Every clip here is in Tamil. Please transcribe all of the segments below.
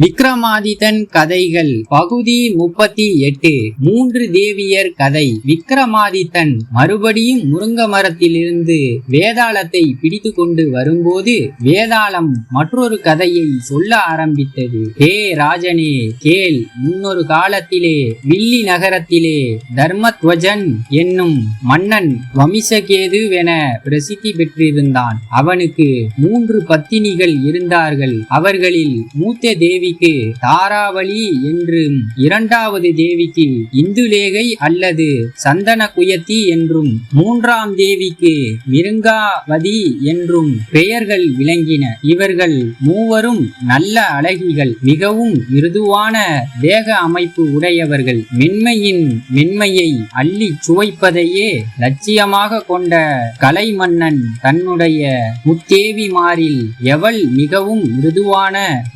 விக்ரமாதித்தன் கதைகள் பகுதி முப்பத்தி எட்டு மூன்று தேவியர் கதை. விக்ரமாதித்தன் மறுபடியும் முருங்க மரத்திலிருந்து வேதாளத்தை பிடித்து கொண்டு வரும்போது வேதாளம் மற்றொரு கதையை சொல்ல ஆரம்பித்தது. ஹே ராஜனே கேள் முன்னொரு காலத்திலே வில்லி நகரத்திலே தர்மத்வஜன் என்னும் மன்னன் வமிசகேதுவென பிரசித்தி பெற்றிருந்தான். அவனுக்கு மூன்று பத்தினிகள் இருந்தார்கள். அவர்களில் மூத்த தேவி தேவிக்கு தாராவளி என்றும் இரண்டாவது தேவிக்கு இந்துலேகை அல்லது சந்தன குயத்தி என்றும் மூன்றாம் தேவிக்கு மிருங்காவதி என்றும் பெயர்கள் விளங்கின. இவர்கள் மூவரும் நல்ல அழகிகள் மிகவும் மிருதுவான தேக அமைப்பு உடையவர்கள். மென்மையின் மென்மையை அள்ளி சுவைப்பதையே லட்சியமாக கொண்ட கலை மன்னன் தன்னுடைய முத்தேவிமாரில் எவள் மிகவும் மிருதுவான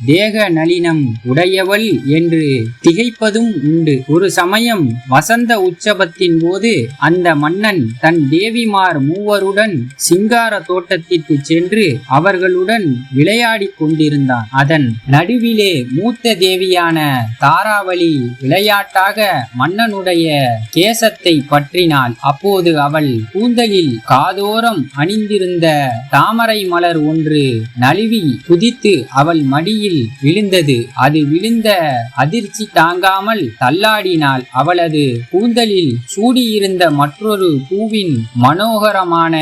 தேக நளினம் உடையவள் என்று திகைப்பதும் உண்டு. ஒரு சமயம் வசந்த உற்சவத்தின் போது அந்த மன்னன் தன் தேவிமார் மூவருடன் சிங்கார தோட்டத்திற்கு சென்று அவர்களுடன் விளையாடிக் கொண்டிருந்தான். அதன் நடுவிலே மூத்த தேவியான தாராவளி விளையாட்டாக மன்னனுடைய கேசத்தை பற்றினாள். அப்போது அவள் கூந்தலில் காதோரம் அணிந்திருந்த தாமரை மலர் ஒன்று நழுவி குதித்து அவள் மடியில் விழுந்தது. அது விழுந்த அதிர்ச்சி தாங்காமல் தள்ளாடினாள். அவளது கூந்தலில் சூடியிருந்த மற்றொரு பூவின் மனோகரமான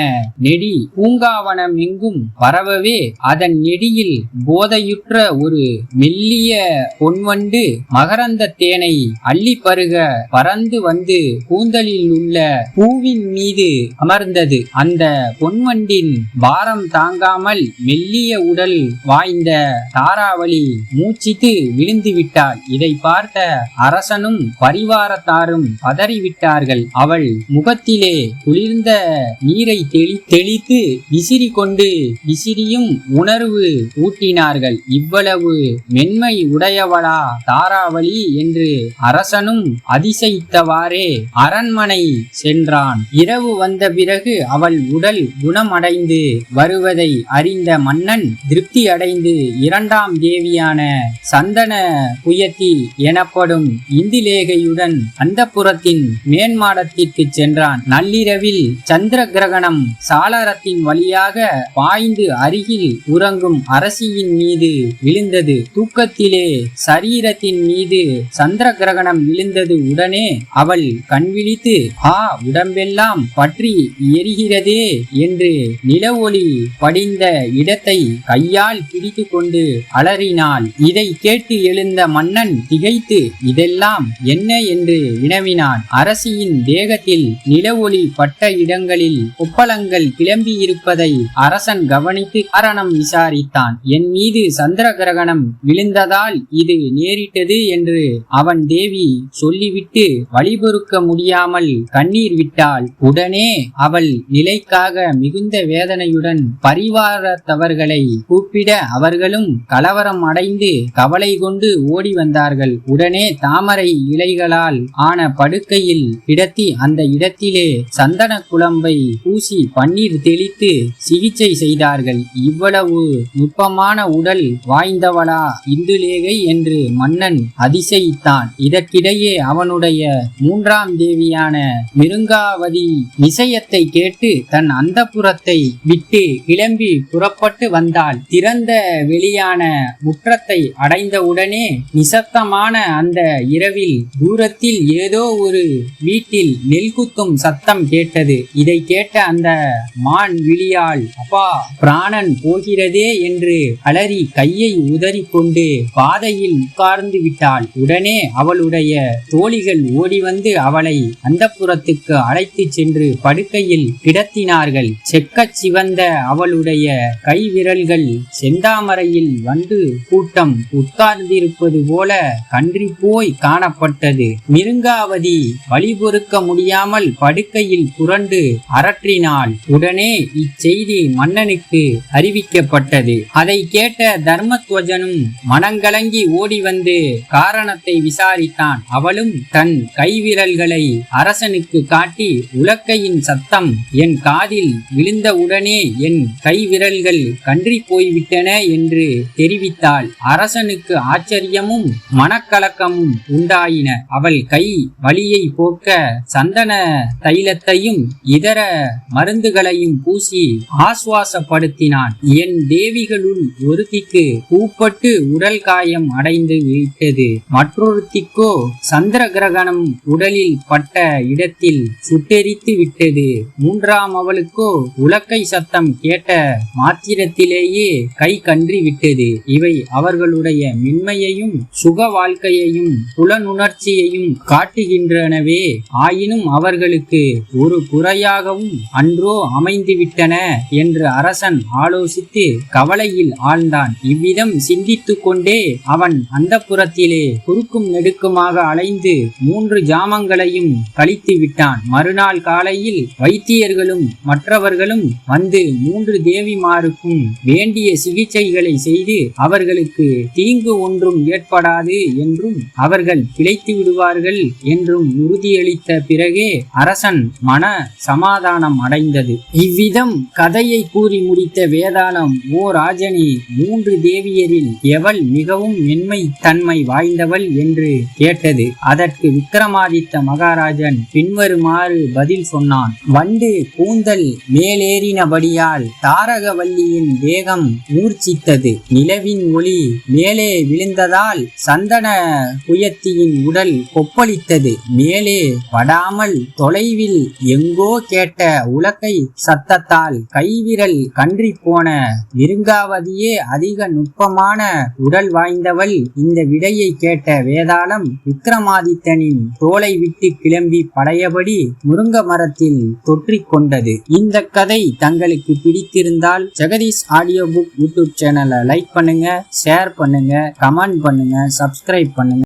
நெடி பூங்காவனம் எங்கும் பரவவே அதன் நெடியில் போதையுற்ற ஒரு மெல்லிய பொன்வண்டு மகரந்த தேனை அள்ளி பருக பறந்து வந்து கூந்தலில் உள்ள பூவின் மீது அமர்ந்தது. அந்த பொன்வண்டின் பாரம் தாங்காமல் மெல்லிய உடல் வாய்ந்த தாராவளி மூச்சு மூச்சிட்டு விழுந்து விட்டாள் இதை பார்த்த அரசனும் பரிவாரத்தாரும் பதறிவிட்டார்கள். அவள் முகத்திலே குளிர்ந்த நீரை தெளி தெளித்து விசிறி கொண்டு விசிறியும் உணர்வு ஊட்டினார்கள். இவ்வளவு மென்மை உடையவளா தாராவளி என்று அரசனும் அதிசயித்தவாறே அரண்மனை சென்றான். இரவு வந்த பிறகு அவள் உடல் குணமடைந்து வருவதை அறிந்த மன்னன் திருப்தி அடைந்து இரண்டாம் தேவியான சந்தன புயத்தி எனப்படும் இந்திலேகையுடன் அந்தப்புறத்தின் மேன்மாடத்திற்கு சென்றான். நள்ளிரவில் சந்திர கிரகணம் சாளரத்தின் வழியாக பாய்ந்து அருகில் உறங்கும் அரசியின் மீது விழுந்தது. தூக்கத்திலே சரீரத்தின் மீது சந்திர கிரகணம் விழுந்தது உடனே அவள் கண்விழித்து ஆ உடம்பெல்லாம் பற்றி எரிகிறதே என்று நில ஒளி படிந்த இடத்தை கையால் பிடித்து கொண்டு அலறினாள். இதை கேட்டு எழுந்த மன்னன் திகைத்து இதெல்லாம் என்ன என்று வினவினான். அரசியின் தேகத்தில் நில ஒளி பட்ட இடங்களில் கொப்பளங்கள் கிளம்பி இருப்பதை அரசன் கவனித்து காரணம் விசாரித்தான். என் மீது சந்திர கிரகணம் விழுந்ததால் இது நேரிட்டது என்று அவன் தேவி சொல்லிவிட்டு வழிபொறுக்க முடியாமல் கண்ணீர் விட்டாள். உடனே அவள் நிலைக்காக மிகுந்த வேதனையுடன் பரிவாரத்தவர்களை கூப்பிட அவர்களும் கலவரம் அடைந்து கவலை கொண்டு ஓடி வந்தார்கள். உடனே தாமரை இலைகளால் ஆன படுக்கையில் கிடத்தி அந்த இடத்திலே சந்தன குழம்பை பூசி பன்னீர் தெளித்து சிகிச்சை செய்தார்கள். இவ்வளவு நுட்பமான உடல் வாய்ந்தவளா இந்துலேகை என்று மன்னன் அதிசயித்தான். இதற்கிடையே அவனுடைய மூன்றாம் தேவியான மிருங்காவதி விஷயத்தை கேட்டு தன் அந்தப்புறத்தை விட்டு கிளம்பி புறப்பட்டு வந்தாள். திறந்த வெளியான முற்றத்தை அடைந்தவுடனே நிசப்தமான அந்த இரவில் தூரத்தில் ஏதோ ஒரு வீட்டில் நெல் குத்தும் சத்தம் கேட்டது. இதை கேட்ட அந்த மான் விழியால் அப்பா பிராணன் போகிறதே என்று அலறி கையை உதறி கொண்டு பாதையில் உட்கார்ந்து விட்டாள். உடனே அவளுடைய தோழிகள் ஓடி வந்து அவளை அந்தப்புறத்துக்கு அழைத்து சென்று படுக்கையில் கிடத்தினார்கள். செக்கச் சிவந்த அவளுடைய கை விரல்கள் செந்தாமரையில் வந்து கூட்டம் உட்கார்ந்திருப்பது போல கன்றி போய் காணப்பட்டது. மிருங்காவதி வழிபொறுக்க முடியாமல் படுக்கையில் புரண்டு அரற்றினாள். உடனே இச்செய்தி மன்னனுக்கு அறிவிக்கப்பட்டது. அதை கேட்ட தர்மத்வஜனும் மனங்கலங்கி ஓடி வந்து காரணத்தை விசாரித்தான். அவளும் தன் கைவிரல்களை அரசனுக்கு காட்டி உலக்கையின் சத்தம் என் காதில் விழுந்தவுடனே என் கைவிரல்கள் கன்றி போய்விட்டன என்று தெரிவித்தாள். அரச அரசனுக்கு ஆச்சரியமும் மனக்கலக்கமும் உண்டாயின. அவள் கை வலியை போக்க சந்தன தைலத்தையும் இதர மருந்துகளையும் பூசி ஆசுவாசப்படுத்தினான். என் தேவிகளுள் ஒருத்திக்கு பூப்பட்டு உடல் காயம் அடைந்து விட்டது. மற்றொருத்திக்கோ சந்திர கிரகணம் உடலில் பட்ட இடத்தில் சுட்டெரித்து விட்டது. மூன்றாம் அவளுக்கோ உலக்கை சத்தம் கேட்ட மாத்திரத்திலேயே கை கன்றி விட்டது இவை அவர்களுடைய மென்மையையும் சுக வாழ்க்கையையும் புலனுணர்ச்சியையும் காட்டுகின்றனவே. ஆயினும் அவர்களுக்கு ஒரு குறையாகவும் அன்றோ அமைந்துவிட்டன என்று அரசன் ஆலோசித்து கவலையில் ஆழ்ந்தான். இவ்விதம் சிந்தித்து கொண்டே அவன் அந்த புறத்திலே குறுக்கும் நெடுக்குமாக அலைந்து மூன்று ஜாமங்களையும் கழித்து விட்டான் மறுநாள் காலையில் வைத்தியர்களும் மற்றவர்களும் வந்து மூன்று தேவிமாருக்கும் வேண்டிய சிகிச்சைகளை செய்து அவர்களுக்கு தீங்கு ஒன்றும் ஏற்படாது என்றும் அவர்கள் பிழைத்து விடுவார்கள் என்றும் உறுதியளித்த பிறகே அரசன் மன சமாதானம் அடைந்தது. இவ்விதம் கதையை கூறி முடித்த வேதாளம் ஓ ராஜனே மூன்று தேவியரில் எவள் மிகவும் மென்மை தன்மை வாய்ந்தவள்? என்று கேட்டது. அதற்கு விக்ரமாதித்த மகாராஜன் பின்வருமாறு பதில் சொன்னான் வண்டு கூந்தல் மேலேறினபடியால் தாரகவல்லியின் வேகம் மூர்ச்சித்தது நிலவின் ஒளி மேலே விழுந்ததால் சந்தன குயத்தியின் உடல் கொப்பளித்தது. மேலே படாமல் தொலைவில் எங்கோ கேட்ட உலக்கை சத்தத்தால் கைவிரல் கன்றி போன விருங்காவதியே அதிக நுட்பமான உடல் வாய்ந்தவள் இந்த விடையை கேட்ட வேதாளம் விக்ரமாதித்தனின் தோலை விட்டு கிளம்பி பழையபடி முருங்க மரத்தில் தொற்றிக் கொண்டது. இந்த கதை தங்களுக்கு பிடித்திருந்தால் ஜெகதீஷ் ஆடியோ புக் யூடியூப் சேனலை லைக் பண்ணுங்க ஷேர் பண்ணுங்க. கமெண்ட் பண்ணுங்க சப்ஸ்கிரைப் பண்ணுங்க.